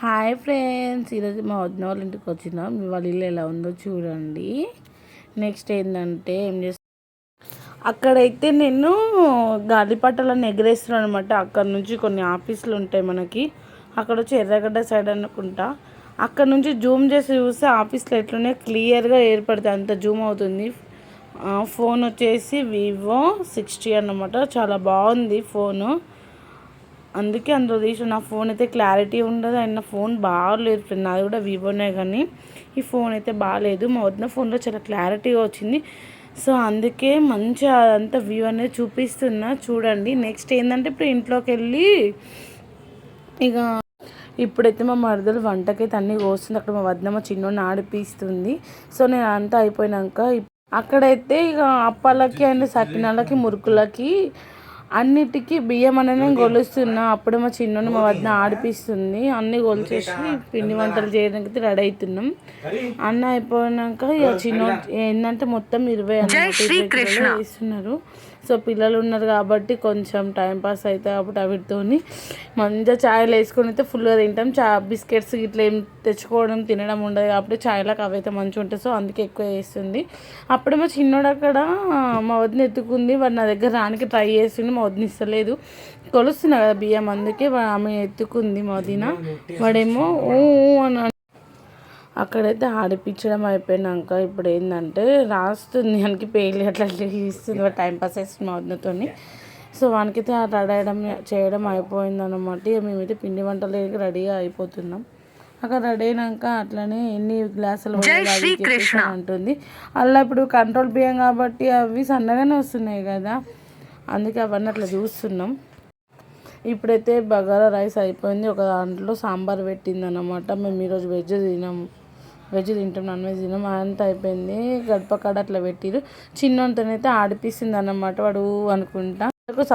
Hi friends ఈరోజు మా వదిన వాళ్ళ ఇంటికి వచ్చినాం. వాళ్ళ ఇల్లు ఎలా ఉందో చూడండి. నెక్స్ట్ ఏంటంటే ఏం చేస్తా అక్కడైతే నేను గాలిపటాలను ఎగరేస్తున్నాను అనమాట అక్కడ నుంచి కొన్ని ఆఫీసులు ఉంటాయి మనకి. అక్కడ వచ్చి ఎర్రగడ్డ సైడ్ అనుకుంటా. అక్కడ నుంచి జూమ్ చేసి చూస్తే ఆఫీస్లో ఎట్లనే క్లియర్గా ఏర్పడితే అంత జూమ్ అవుతుంది. ఫోన్ వచ్చేసి వివో సిక్స్టీ అన్నమాట. చాలా బాగుంది ఫోను. అందుకే అందులో తీసిన నా ఫోన్ అయితే క్లారిటీ ఉండదు అండ్ నా ఫోన్ బాగాలేదు ఫ్రెండ్ నాది కూడా వివోనే కానీ ఈ ఫోన్ అయితే బాగాలేదు. మా వదిన ఫోన్లో చాలా క్లారిటీగా వచ్చింది. సో అందుకే మంచిగా అదంతా వ్యూ అనేది చూపిస్తున్నా. చూడండి. నెక్స్ట్ ఏంటంటే ఇప్పుడు ఇంట్లోకి వెళ్ళి ఇక ఇప్పుడైతే మా మరదలు వంటకైతే అన్నీ కోస్తుంది. అక్కడ మా వద్ద మా చిన్నోడిని ఆడిపిస్తుంది. సో నేను అంతా అయిపోయినాక అక్కడైతే ఇక అప్పాలకి అండ్ సకినాలకి మురుకులకి అన్నిటికీ బియ్యం అనేది నేను కొలుస్తున్నా అప్పుడే మా చిన్నోని మా వదిన ఆడిపిస్తుంది. అన్నీ కొలిచేసి పిండి వంటలు చేయడానికి అయితే రెడీ అవుతున్నాం. అన్న అయిపోయినాక ఇక చిన్న ఏంటంటే మొత్తం ఇరవై అన్నమాట వేస్తున్నారు. సో పిల్లలు ఉన్నారు కాబట్టి కొంచెం టైం పాస్ అవుతుంది కాబట్టి వీటితోని మంచిగా ఛాయలు వేసుకొని అయితే ఫుల్గా తింటాం. చా బిస్కెట్స్ ఇట్లా ఏం తెచ్చుకోవడం తినడం ఉండదు కాబట్టి ఛాయలకు అవైతే మంచిగా ఉంటాయి సో అందుకే ఎక్కువ వేస్తుంది అప్పుడు మా చిన్నోడు అక్కడ మా వదిన ఎత్తుకుంది. వాడు నా దగ్గర రానికి ట్రై చేస్తుండే మా వదిన ఇస్తలేదు. కొలుస్తున్నా కదా బియ్యం అందుకే ఆమె ఎత్తుకుంది మా వదిన. వాడేమో ఊ ఊ అని అక్కడైతే ఆడిపించడం అయిపోయినాక ఇప్పుడు ఏంటంటే రాస్తుంది వానికి పేర్లు అట్లా ఇస్తుంది వాడు టైం పాస్ చేస్తుంది మా వదినతో సో వానికైతే రెడీ అయ్యడం చేయడం అయిపోయింది అనమాట ఇక మేమైతే పిండి వంటలు రెడీగా అయిపోతున్నాం. అక్కడ రెడీ అయినాక అట్లనే ఎన్ని గ్లాసులు అంటుంది. అలా ఇప్పుడు కంట్రోల్ బియ్యం కాబట్టి అవి సన్నగానే వస్తున్నాయి కదా. అందుకే అవన్నీ అట్లా చూస్తున్నాం. ఇప్పుడైతే బగారా రైస్ అయిపోయింది. ఒక దాంట్లో సాంబార్ పెట్టిందనమాట మేము ఈరోజు వెజ్ తినము. వెజ్ తింటాం నాన్ వెజ్ తినాం అంత అయిపోయింది. గడప కాడ అట్లా పెట్టిరు చిన్నతనైతే ఆడిపిస్తుంది అన్నమాట వాడు అనుకుంటా. సబ్స్క్రైబ్